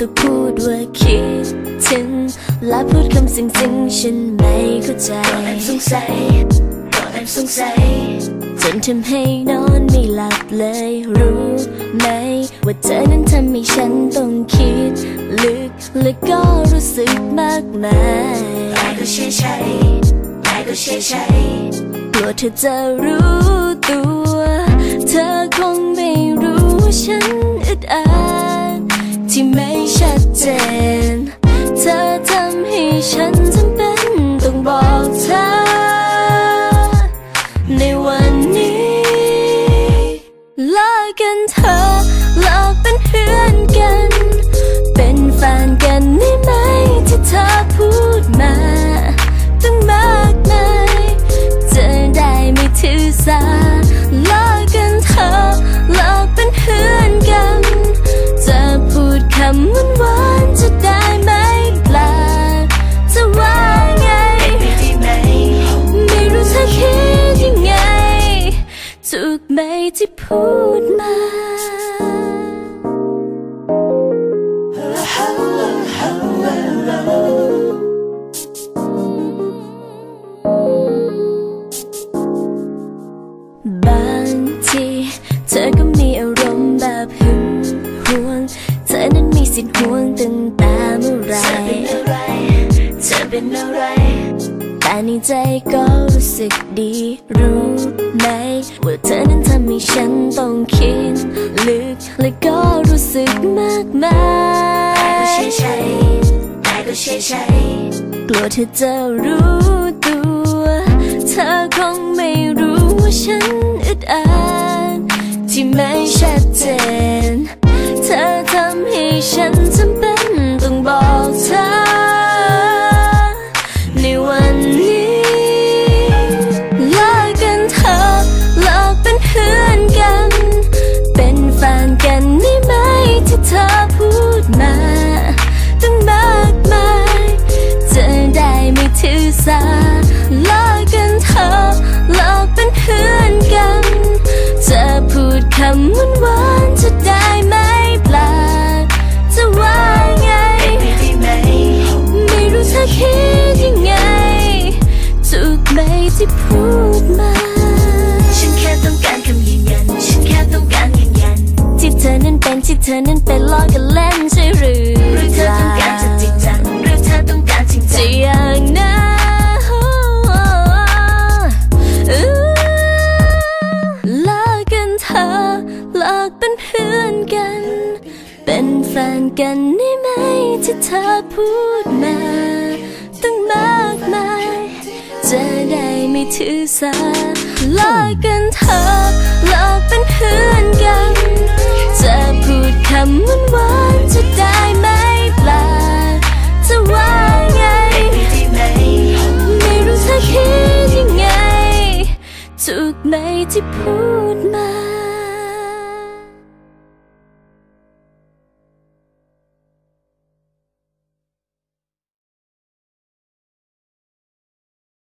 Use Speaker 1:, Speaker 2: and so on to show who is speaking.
Speaker 1: ตัวพูดว่าคิดถึงและพูดคำสิ่งสิ่งฉันไม่เข้าใจ
Speaker 2: ก็แอบสงสัยก็แอบสงสัย
Speaker 1: จนทำให้นอนไม่หลับเลยรู้ไหม ว่าเธอนั้นทำให้ฉันต้องคิด ลึกและก็รู้สึกมากมาย
Speaker 2: แต่ก็เชื่อใจแต่ก็เชื่อใจ
Speaker 1: กลัวเธอจะรู้ตัว เธอคงไม่รู้ว่าฉันอึดอัด ที่ไม่ชัดเจน ที่พูดมาบางทีเธอก็มีอารมณ์แบบหึงหวง เธอนั้นมีสิทธิ์ห่วงตั้งแต่เมื่อไหร
Speaker 2: เธอเป็นอะไรเธอเป็นอะไร
Speaker 1: แต่ในใจก็รู้สึกดีรู้ ไหมว่าเธอนั้นทำให้ฉันต้องคิดลึกและก็รู้สึกมากมา
Speaker 2: แต่ก็
Speaker 1: ย
Speaker 2: เชื่อใจแต่ก็เชื่อใจ
Speaker 1: กลัวเธอจะรู้ตัว เธอคงไม่รู้ว่าฉันอึดอัดที่ไม่ชัดเจน เธอทำให้ฉันจำ ถื แฟนกันได้ไหมที่เธอพูดมาตั้งมากมาย จะได้ไม่ถือสาเลิกกันเถอะเลิกเป็นเพื่อนกัน จะพูดคำหวานๆจะได้ไหมเปล่าจะว่าไง
Speaker 2: ไม่ได้ไหม
Speaker 1: ไม่รู้เธอคิดยังไงถูกไหมที่พูดมา